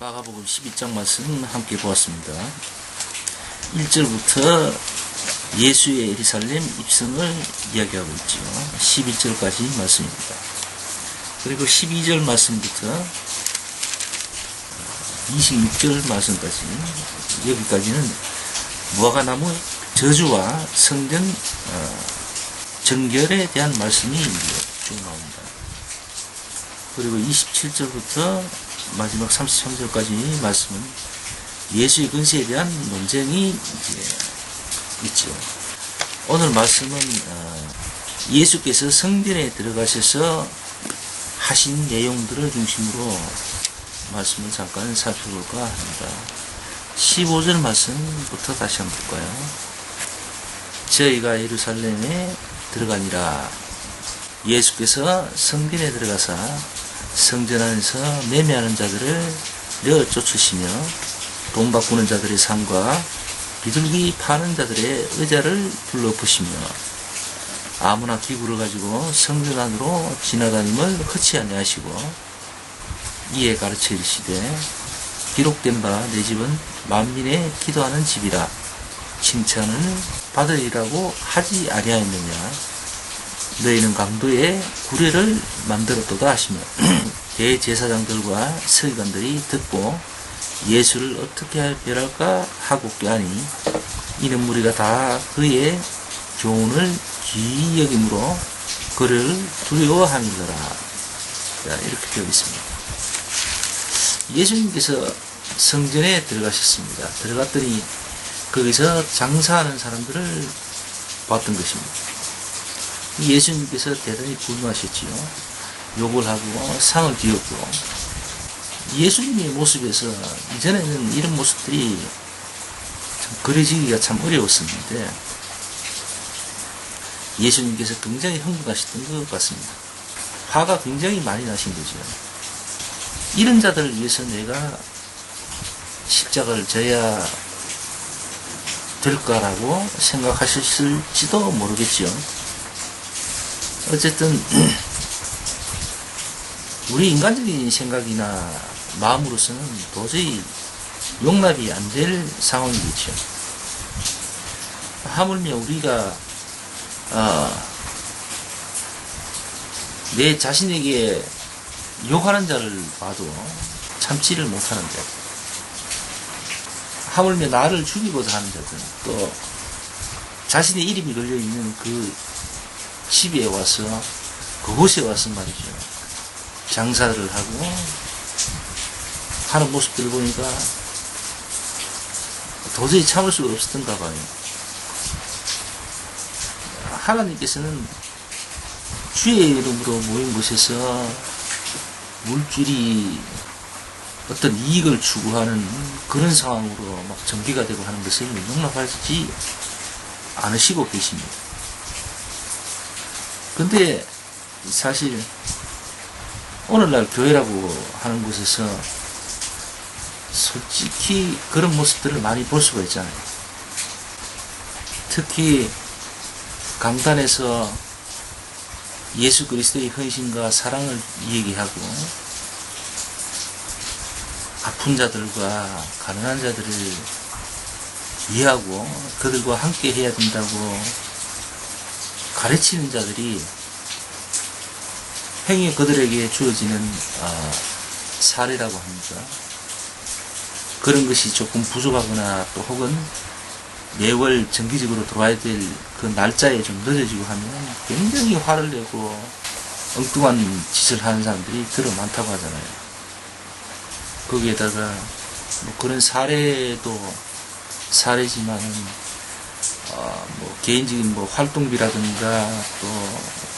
마가복음 12장 말씀 함께 보았습니다. 1절부터 예수의 예루살렘 입성을 이야기하고 있죠. 11절까지 말씀입니다. 그리고 12절 말씀부터 26절 말씀까지 여기까지는 무화과나무 저주와 성전 어, 정결에 대한 말씀이 쭉 나옵니다. 그리고 27절부터 마지막 33절까지 말씀은 예수의 근세에 대한 논쟁이 있죠. 오늘 말씀은 어, 예수께서 성전에 들어가셔서 하신 내용들을 중심으로 말씀을 잠깐 살펴볼까 합니다. 15절 말씀부터 다시 한번 볼까요? 저희가 예루살렘에 들어가니라 예수께서 성전에 들어가사 성전 안에서 매매하는 자들을 내어 쫓으시며 돈 바꾸는 자들의 삶과 비둘기 파는 자들의 의자를 불러보시며 아무나 기구를 가지고 성전 안으로 지나다님을 허치 아니하시고 이에 가르쳐 이르시되 기록된 바 내 집은 만민의 기도하는 집이라 칭찬을 받으리라고 하지 아니하였느냐? 너희는 강도의 구례를 만들었도다 하시며 대제사장들과 서기관들이 듣고 예수를 어떻게 할 별할까 하고 껴하니 이는 무리가 다 그의 교훈을 귀히 여김으로 그를 두려워하는거라 이렇게 되어 있습니다. 예수님께서 성전에 들어가셨습니다. 들어갔더니 거기서 장사하는 사람들을 봤던 것입니다. 예수님께서 대단히 분노하셨지요. 욕을 하고 상을 뒤었고 예수님의 모습에서 이전에는 이런 모습들이 참 그려지기가 참 어려웠었는데 예수님께서 굉장히 흥분하셨던 것 같습니다. 화가 굉장히 많이 나신 거죠. 이런 자들을 위해서 내가 십자가를 져야 될까라고 생각하셨을지도 모르겠죠. 어쨌든 우리 인간적인 생각이나 마음으로서는 도저히 용납이 안 될 상황이겠죠. 하물며 우리가 어, 내 자신에게 욕하는 자를 봐도 참지를 못하는데 하물며 나를 죽이고자 하는 자들 또 자신의 이름이 걸려있는 그 집에 와서 그곳에 와서 말이죠 장사를 하고 하는 모습들을 보니까 도저히 참을 수가 없었던가 봐요. 하나님께서는 주의 이름으로 모인 곳에서 물질이 어떤 이익을 추구하는 그런 상황으로 막 전개가 되고 하는 것을 용납하지 않으시고 계십니다. 근데 사실 오늘날 교회라고 하는 곳에서 솔직히 그런 모습들을 많이 볼 수가 있잖아요. 특히 강단에서 예수 그리스도의 헌신과 사랑을 얘기하고 아픈 자들과 가난한 자들을 이해하고 그들과 함께 해야 된다고 가르치는 자들이 행위 그들에게 주어지는 어, 사례라고 합니다. 그런 것이 조금 부족하거나 또 혹은 매월 정기적으로 들어와야 될 그 날짜에 좀 늦어지고 하면 굉장히 화를 내고 엉뚱한 짓을 하는 사람들이 들어 많다고 하잖아요. 거기에다가 뭐 그런 사례도 사례지만은 어, 뭐 개인적인 뭐 활동비라든가 또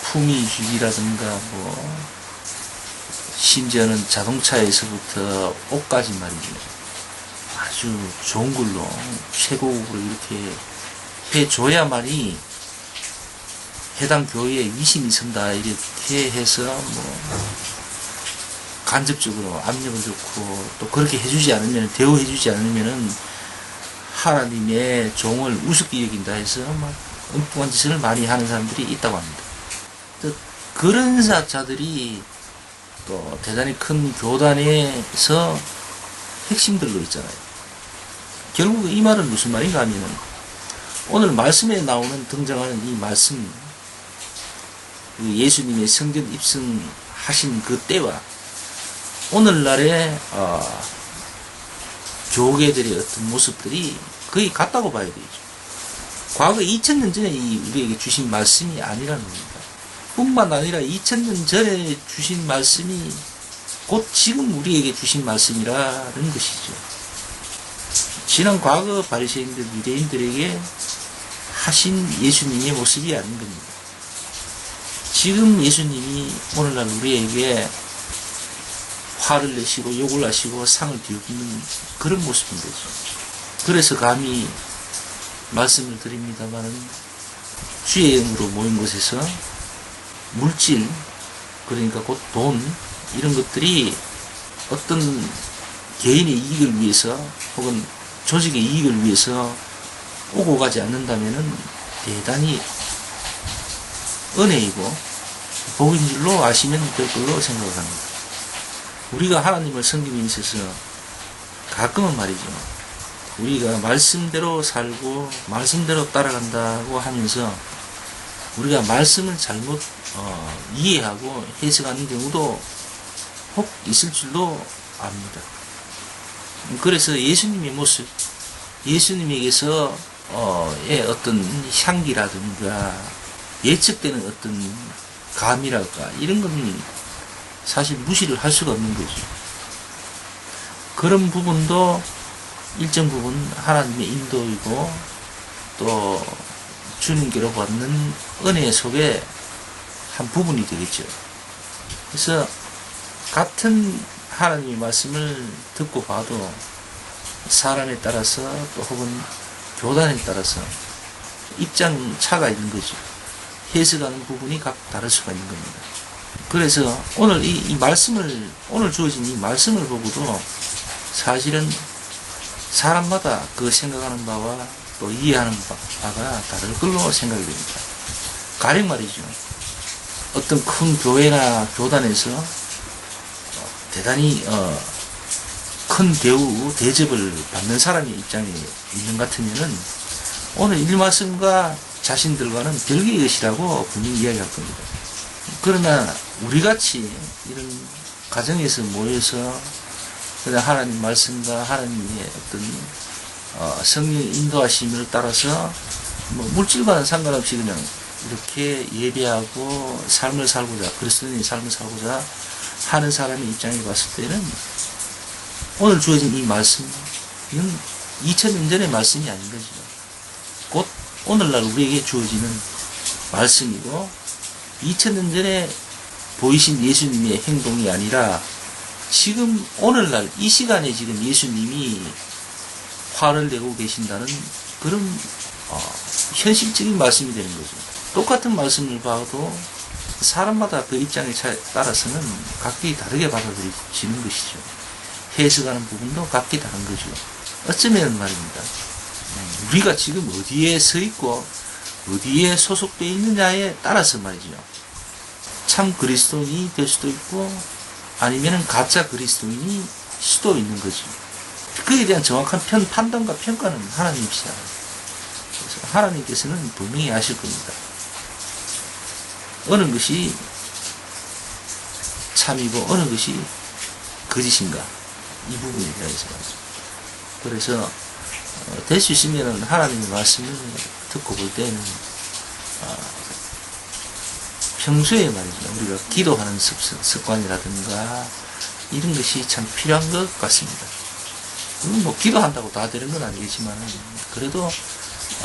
품위주의라든가 뭐 심지어는 자동차에서부터 옷까지 말이죠. 아주 좋은 걸로 최고급으로 이렇게 해줘야만이 해당 교회에 위신이 선다 이렇게 해서 뭐 간접적으로 압력을 좋고 또 그렇게 해주지 않으면 대우해주지 않으면은 하나님의 종을 우습게 여긴다 해서 막 엉뚱한 짓을 많이 하는 사람들이 있다고 합니다. 또 그런 자들이 또 대단히 큰 교단에서 핵심들로 있잖아요. 결국 이 말은 무슨 말인가 하면은 오늘 말씀에 나오는 등장하는 이 말씀 그 예수님의 성전 입성하신 그 때와 오늘날의 어, 교계들의 어떤 모습들이 거의 같다고 봐야 되죠. 과거 2000년 전에 이 우리에게 주신 말씀이 아니라는 겁니다. 뿐만 아니라 2000년 전에 주신 말씀이 곧 지금 우리에게 주신 말씀이라는 것이죠. 지난 과거 바리새인들 유대인들에게 하신 예수님의 모습이 아닌 겁니다. 지금 예수님이 오늘날 우리에게 화를 내시고 욕을 하시고 상을 비우는 그런 모습인 거죠. 그래서 감히 말씀을 드립니다마는 주의 영으로 모인 곳에서 물질 그러니까 곧 돈 이런 것들이 어떤 개인의 이익을 위해서 혹은 조직의 이익을 위해서 오고 가지 않는다면은 대단히 은혜이고 복인 줄로 아시면 될 걸로 생각합니다. 우리가 하나님을 섬김에 있어서 가끔은 말이죠. 우리가 말씀대로 살고 말씀대로 따라간다고 하면서 우리가 말씀을 잘못 어, 이해하고 해석하는 경우도 혹 있을 줄로 압니다. 그래서 예수님의 모습, 예수님에게서 어의 어떤 향기라든가 예측되는 어떤 감이랄까 이런 건 사실 무시를 할 수가 없는 거죠. 그런 부분도 일정 부분 하나님의 인도이고 또 주님께로 받는 은혜 속에 한 부분이 되겠죠. 그래서 같은 하나님의 말씀을 듣고 봐도 사람에 따라서 또 혹은 교단에 따라서 입장 차가 있는 거죠. 해석하는 부분이 각 다를 수가 있는 겁니다. 그래서 오늘 이, 이 말씀을, 오늘 주어진 이 말씀을 보고도 사실은 사람마다 그 생각하는 바와 또 이해하는 바가 다를 걸로 생각이 됩니다. 가령 말이죠. 어떤 큰 교회나 교단에서 대단히 어, 큰 대우, 대접을 받는 사람의 입장에 있는 것 같으면은 오늘 일 말씀과 자신들과는 별개의 것이라고 분명히 이야기할 겁니다. 그러나 우리 같이 이런 가정에서 모여서 그냥 하나님 말씀과 하나님의 어떤 어, 성령 인도하심을 따라서 뭐 물질과는 상관없이 그냥 이렇게 예배하고 삶을 살고자 그리스도인의 삶을 살고자 하는 사람의 입장에 봤을 때는 오늘 주어진 이 말씀은 2000년 전의 말씀이 아닌 거죠. 곧 오늘날 우리에게 주어지는 말씀이고 2000년 전에 보이신 예수님의 행동이 아니라 지금 오늘날 이 시간에 지금 예수님이 화를 내고 계신다는 그런 어, 현실적인 말씀이 되는 거죠. 똑같은 말씀을 봐도 사람마다 그 입장에 따라서는 각기 다르게 받아들여지는 것이죠. 해석하는 부분도 각기 다른 거죠. 어쩌면 말입니다. 우리가 지금 어디에 서 있고 어디에 소속되어 있느냐에 따라서 말이죠. 참 그리스도인이 될 수도 있고 아니면 가짜 그리스도인이 수도 있는 거죠. 그에 대한 정확한 편, 판단과 평가는 하나님이시다. 그래서 하나님께서는 분명히 아실 겁니다. 어느 것이 참이고 어느 것이 거짓인가 이 부분에 대해서 그래서 어, 될수 있으면 하나님의 말씀을 듣고 볼 때는 어, 평소에 말이죠 우리가 기도하는 습 관이라든가 이런 것이 참 필요한 것 같습니다. 뭐 기도한다고 다 되는 건 아니겠지만 그래도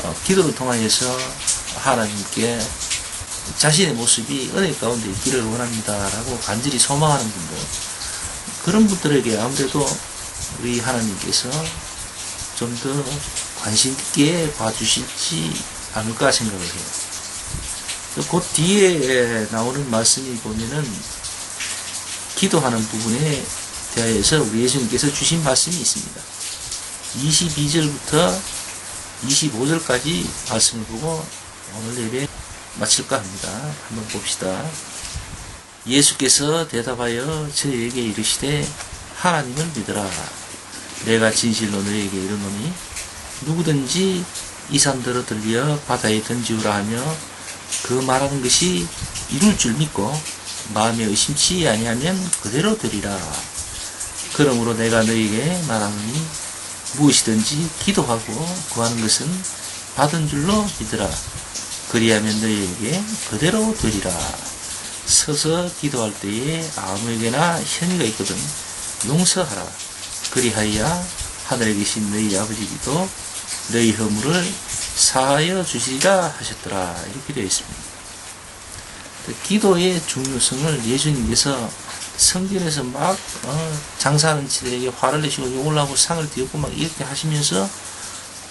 어, 기도를 통하여서 하나님께 자신의 모습이 은혜 가운데 있기를 원합니다라고 간절히 소망하는 분들 그런 분들에게 아무래도 우리 하나님께서 좀 더 관심 있게 봐주실지 않을까 생각을 해요. 그 뒤에 나오는 말씀이 보면은 기도하는 부분에 대하여서 우리 예수님께서 주신 말씀이 있습니다. 22절부터 25절까지 말씀을 보고 오늘 예배 마칠까 합니다. 한번 봅시다. 예수께서 대답하여 저에게 이르시되 하나님을 믿으라. 내가 진실로 너에게 이르노니 누구든지 이 산들어 들려 바다에 던지우라 하며 그 말하는 것이 이룰 줄 믿고 마음에 의심치 아니하면 그대로 되리라. 그러므로 내가 너에게 말하노니 무엇이든지 기도하고 구하는 것은 받은 줄로 믿으라. 그리하면 너희에게 그대로 되리라. 서서 기도할 때에 아무에게나 혐의가 있거든 용서하라. 그리하여 하늘에 계신 너희 아버지도 너희 허물을 사하여 주시리라 하셨더라. 이렇게 되어 있습니다. 기도의 중요성을 예수님께서 성전에서 막 어, 장사하는 지대에게 화를 내시고 욕을 하고 상을 뒤엎고 막 이렇게 하시면서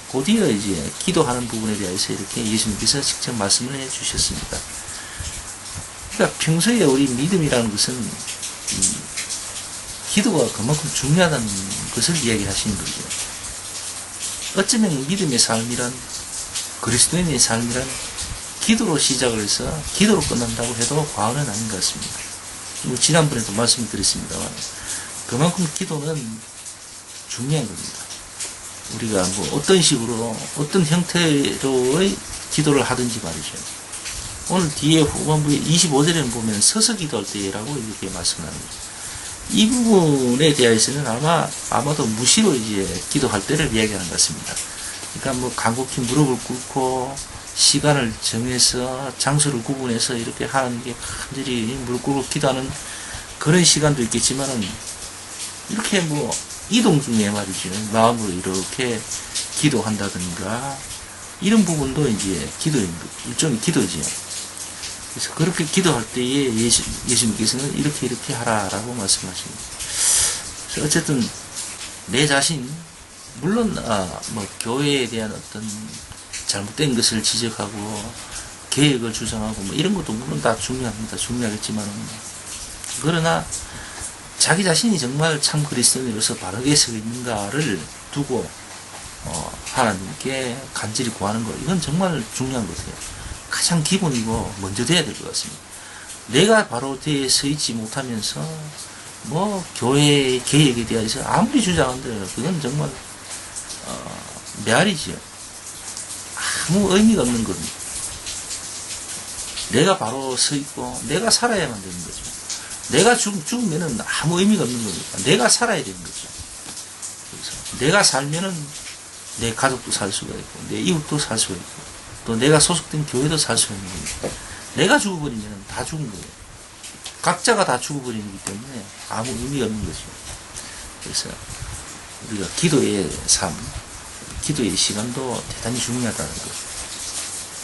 곧이어 이제 기도하는 부분에 대해서 이렇게 예수님께서 직접 말씀을 해 주셨습니다. 그러니까 평소에 우리 믿음이라는 것은 이 기도가 그만큼 중요하다는 것을 이야기하시는 거죠. 어쩌면 믿음의 삶이란 그리스도인의 삶이란 기도로 시작을 해서 기도로 끝난다고 해도 과언은 아닌 것 같습니다. 뭐 지난번에도 말씀을 드렸습니다만 그만큼 기도는 중요한 겁니다. 우리가 뭐 어떤 식으로 어떤 형태로의 기도를 하든지 말이죠. 오늘 뒤에 후반부에 25절에 보면 서서 기도할 때라고 이렇게 거죠. 이 부분에 대해서는 아마 아마도 무시로 이제 기도할 때를 이야기하는 것 같습니다. 그러니까 뭐 간곡히 무릎을 꿇고 시간을 정해서 장소를 구분해서 이렇게 하는 게 간절히 무릎 꿇고 기도하는 그런 시간도 있겠지만은 이렇게 뭐 이동 중에 말이죠 마음으로 이렇게 기도한다든가 이런 부분도 이제 거 일종의 기도지요. 그래서 그렇게 기도할 때에 예수, 예수님께서는 이렇게 이렇게 하라라고 말씀하십니다. 어쨌든 내 자신 물론 아, 뭐 교회에 대한 어떤 잘못된 것을 지적하고 계획을 주장하고 뭐 이런 것도 물론 다 중요합니다. 중요하겠지만 그러나 자기 자신이 정말 참 그리스도인으로서 바르게 서 있는가를 두고 어, 하나님께 간절히 구하는 것 이건 정말 중요한 것 같아요. 가장 기본이고 먼저 돼야 될 것 같습니다. 내가 바로 뒤에 서 있지 못하면서 뭐 교회 계획에 대해서 아무리 주장한들 그건 정말 어, 메아리지요. 아무 의미가 없는 겁니다. 내가 바로 서 있고 내가 살아야만 되는 거죠. 내가 죽, 죽으면은 아무 의미가 없는 거니까 내가 살아야 되는 거죠. 그래서 내가 살면은 내 가족도 살 수가 있고 내 이웃도 살 수가 있고 또 내가 소속된 교회도 살수 있는 겁니다. 내가 죽어버리면 다 죽은 거예요. 각자가 다 죽어버리기 때문에 아무 의미가 없는 거죠. 그래서 우리가 기도의 삶, 기도의 시간도 대단히 중요하다는 것.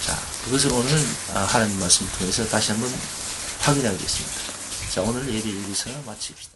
자, 그것을 오늘 아, 하나님 말씀 통해서 다시 한번 확인하겠습니다. 자, 오늘 예배 여기서 마칩시다.